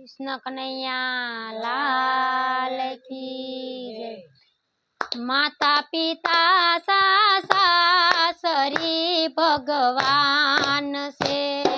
કૃષ્ણ કનૈયા લાલ કી માતા પિતા સાસરી ભગવાન છે.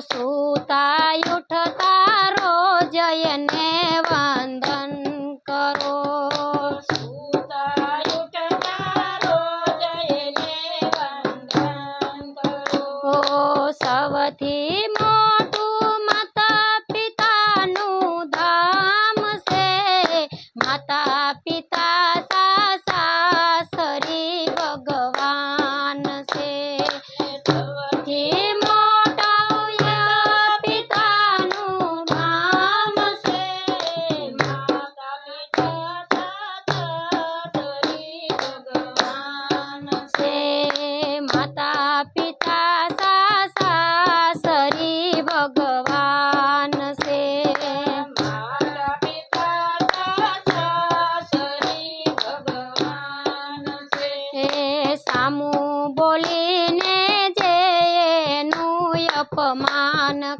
સૂતા ઉઠતા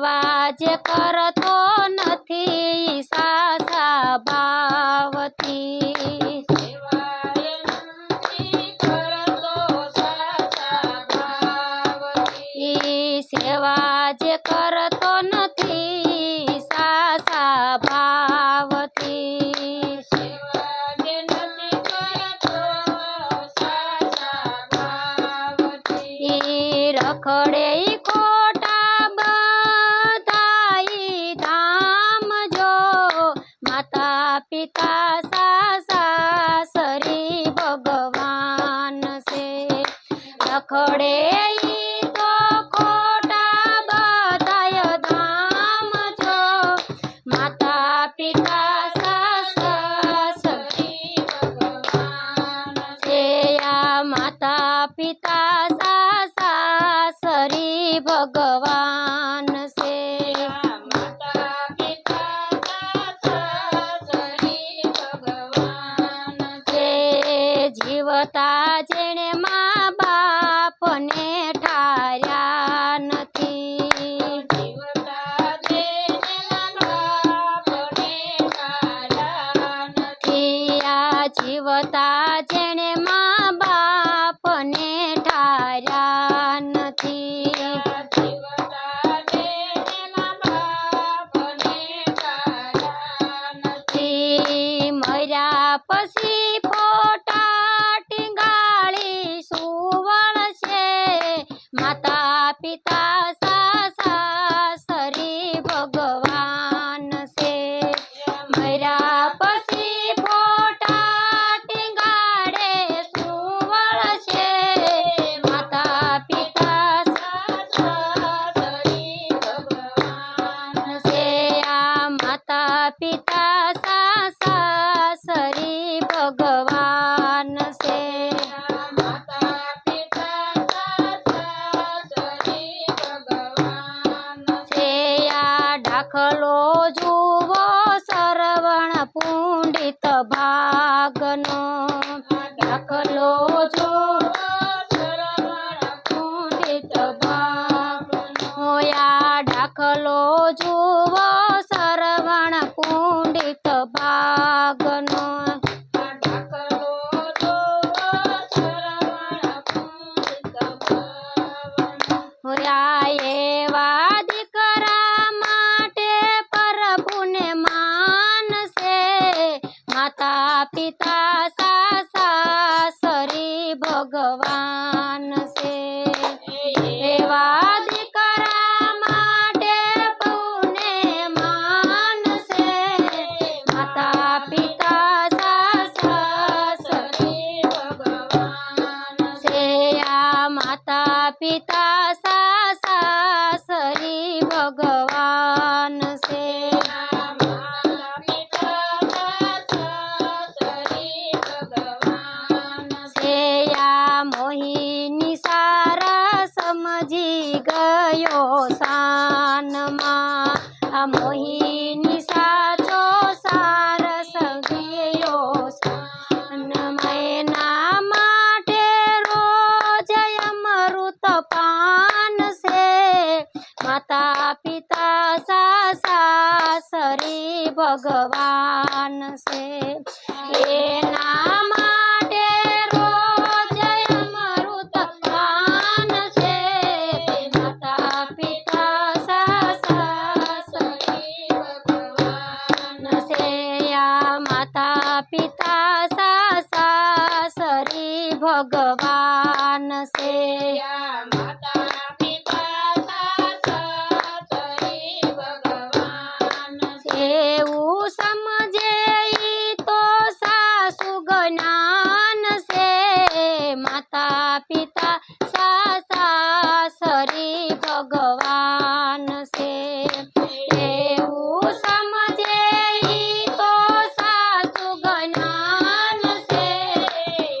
અવાજ કરતો નથી સાસા બાવતી. સેવા જે કર દાખલો જુઓ સરવણ પુંડિત ભાગનો. દાખલો જો પુંડિત ભાગનો. યા દાખલો જુઓ ભગવાન છે. એના માટે રોજ અમૃત પાન છે. માતા પિતા સાસા સા ભગવાન છે. આ માતા પિતા સાસા સરી ભગવાન સમજે ઈ તો સાસુ જ્ઞાન છે. માતા પિતા સાસા સરી ભગવાન છે. એવું સમજે ઈ તો સાસુ જ્ઞાન છે.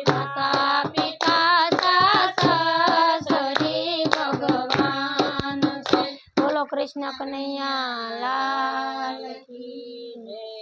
માતા પિતા સાસા સરી ભગવાન છે. બોલો કૃષ્ણ કનૈયા